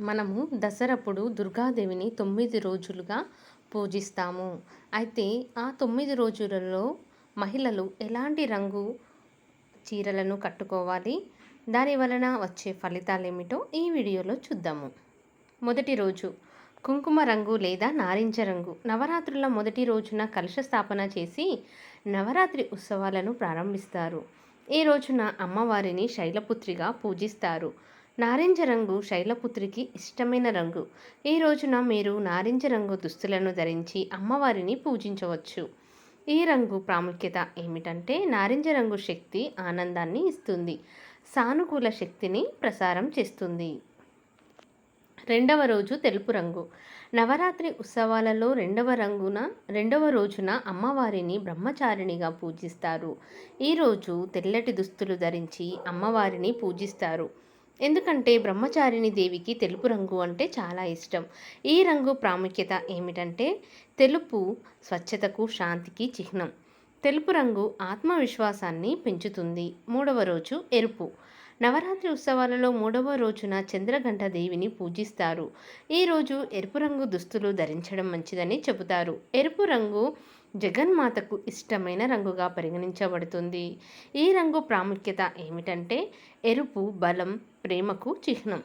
మనము దసరప్పుడు దుర్గాదేవిని తొమ్మిది రోజులుగా పూజిస్తాము. అయితే ఆ తొమ్మిది రోజులలో మహిళలు ఎలాంటి రంగు చీరలను కట్టుకోవాలి? దాని వలన వచ్చే ఫలితాలు ఏమిటో ఈ వీడియోలో చూద్దాము. మొదటి రోజు కుంకుమ రంగు లేదా నారింజ రంగు. నవరాత్రుల మొదటి రోజున కలుష స్థాపన చేసి నవరాత్రి ఉత్సవాలను ప్రారంభిస్తారు. ఈ రోజున అమ్మవారిని శైలపుత్రిగా పూజిస్తారు. నారింజ రంగు శైలపుత్రికి ఇష్టమైన రంగు. ఈ రోజున మీరు నారింజ రంగు దుస్తులను ధరించి అమ్మవారిని పూజించవచ్చు. ఈ రంగు ప్రాముఖ్యత ఏమిటంటే నారింజ రంగు శక్తి ఆనందాన్ని ఇస్తుంది. సానుకూల శక్తిని ప్రసారం చేస్తుంది. రెండవ రోజు తెలుపు రంగు. నవరాత్రి ఉత్సవాలలో రెండవ రంగున రెండవ రోజున అమ్మవారిని బ్రహ్మచారిణిగా పూజిస్తారు. ఈరోజు తెల్లటి దుస్తులు ధరించి అమ్మవారిని పూజిస్తారు. ఎందుకంటే బ్రహ్మచారిణి దేవికి తెలుపు రంగు అంటే చాలా ఇష్టం. ఈ రంగు ప్రాముఖ్యత ఏమిటంటే తెలుపు స్వచ్ఛతకు శాంతికి చిహ్నం. తెలుపు రంగు ఆత్మవిశ్వాసాన్ని పెంచుతుంది. మూడవ రోజు ఎరుపు. నవరాత్రి ఉత్సవాలలో మూడవ రోజున చంద్రగంట దేవిని పూజిస్తారు. ఈరోజు ఎరుపు రంగు దుస్తులు ధరించడం మంచిదని చెబుతారు. ఎరుపు రంగు జగన్మాతకు ఇష్టమైన రంగుగా పరిగణించబడుతుంది. ఈ రంగు ప్రాముఖ్యత ఏమిటంటే ఎరుపు బలం ప్రేమకు చిహ్నం.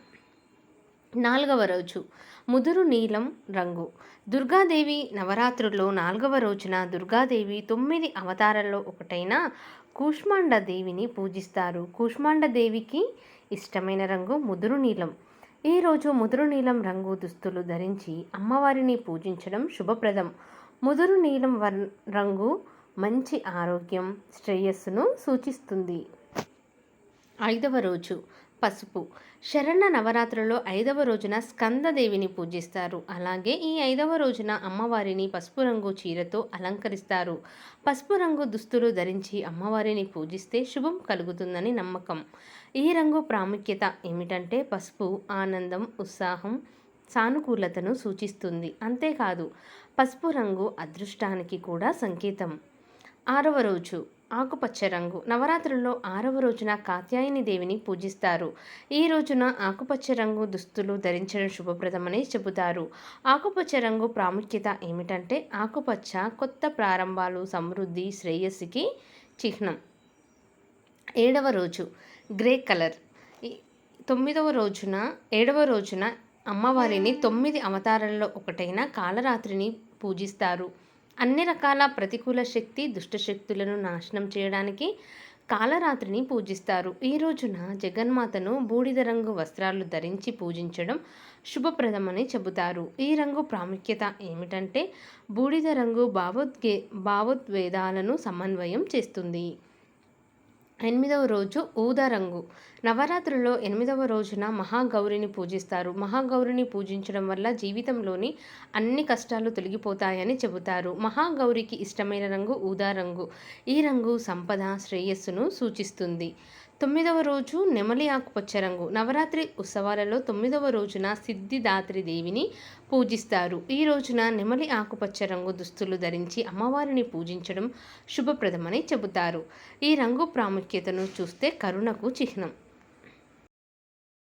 నాలుగవ రోజు ముదురు నీలం రంగు. దుర్గాదేవి నవరాత్రుల్లో నాలుగవ రోజున దుర్గాదేవి తొమ్మిది అవతారాల్లో ఒకటైన కూష్మాండ దేవిని పూజిస్తారు. కూష్మాండ దేవికి ఇష్టమైన రంగు ముదురు నీలం. ఈరోజు ముదురు నీలం రంగు దుస్తులు ధరించి అమ్మవారిని పూజించడం శుభప్రదం. ముదురు నీలం వర్ రంగు మంచి ఆరోగ్యం శ్రేయస్సును సూచిస్తుంది. ఐదవ రోజు పసుపు. శరణ నవరాత్రులలో ఐదవ రోజున స్కందదేవిని పూజిస్తారు. అలాగే ఈ ఐదవ రోజున అమ్మవారిని పసుపు రంగు చీరతో అలంకరిస్తారు. పసుపు రంగు దుస్తులు ధరించి అమ్మవారిని పూజిస్తే శుభం కలుగుతుందని నమ్మకం. ఈ రంగు ప్రాముఖ్యత ఏమిటంటే పసుపు ఆనందం ఉత్సాహం సానుకూలతను సూచిస్తుంది. అంతేకాదు పసుపు రంగు అదృష్టానికి కూడా సంకేతం. ఆరవ రోజు ఆకుపచ్చ రంగు. నవరాత్రుల్లో ఆరవ రోజున కాత్యాయని దేవిని పూజిస్తారు. ఈ రోజున ఆకుపచ్చ రంగు దుస్తులు ధరించడం శుభప్రదమని చెబుతారు. ఆకుపచ్చ రంగు ప్రాముఖ్యత ఏమిటంటే ఆకుపచ్చ కొత్త ప్రారంభాలు సమృద్ధి శ్రేయస్సుకి చిహ్నం. ఏడవ రోజు గ్రే కలర్. తొమ్మిదవ రోజున ఏడవ రోజున అమ్మవారిని తొమ్మిది అవతారాల్లో ఒకటైన కాలరాత్రిని పూజిస్తారు. అన్ని రకాల ప్రతికూల శక్తి దుష్టశక్తులను నాశనం చేయడానికి కాలరాత్రిని పూజిస్తారు. ఈ రోజున జగన్మాతను బూడిద రంగు వస్త్రాలు ధరించి పూజించడం శుభప్రదమని చెబుతారు. ఈ రంగు ప్రాముఖ్యత ఏమిటంటే బూడిద రంగు భావోద్గే భావోద్వేదాలను సమన్వయం చేస్తుంది. ఎనిమిదవ రోజు ఊదా రంగు నవరాత్రుల్లో ఎనిమిదవ రోజున మహాగౌరిని పూజిస్తారు. మహాగౌరిని పూజించడం వల్ల జీవితంలోని అన్ని కష్టాలు తొలగిపోతాయని చెబుతారు. మహాగౌరికి ఇష్టమైన రంగు ఊదా రంగు ఈ రంగు సంపద శ్రేయస్సును సూచిస్తుంది. తొమ్మిదవ రోజు నెమలి ఆకుపచ్చ రంగు నవరాత్రి ఉత్సవాలలో తొమ్మిదవ రోజున సిద్ధిదాత్రి దేవిని పూజిస్తారు. ఈ రోజున నెమలి ఆకుపచ్చ రంగు దుస్తులు ధరించి అమ్మవారిని పూజించడం శుభప్రదమని చెబుతారు. ఈ రంగు ప్రాముఖ్యతను చూస్తే కరుణకు చిహ్నం.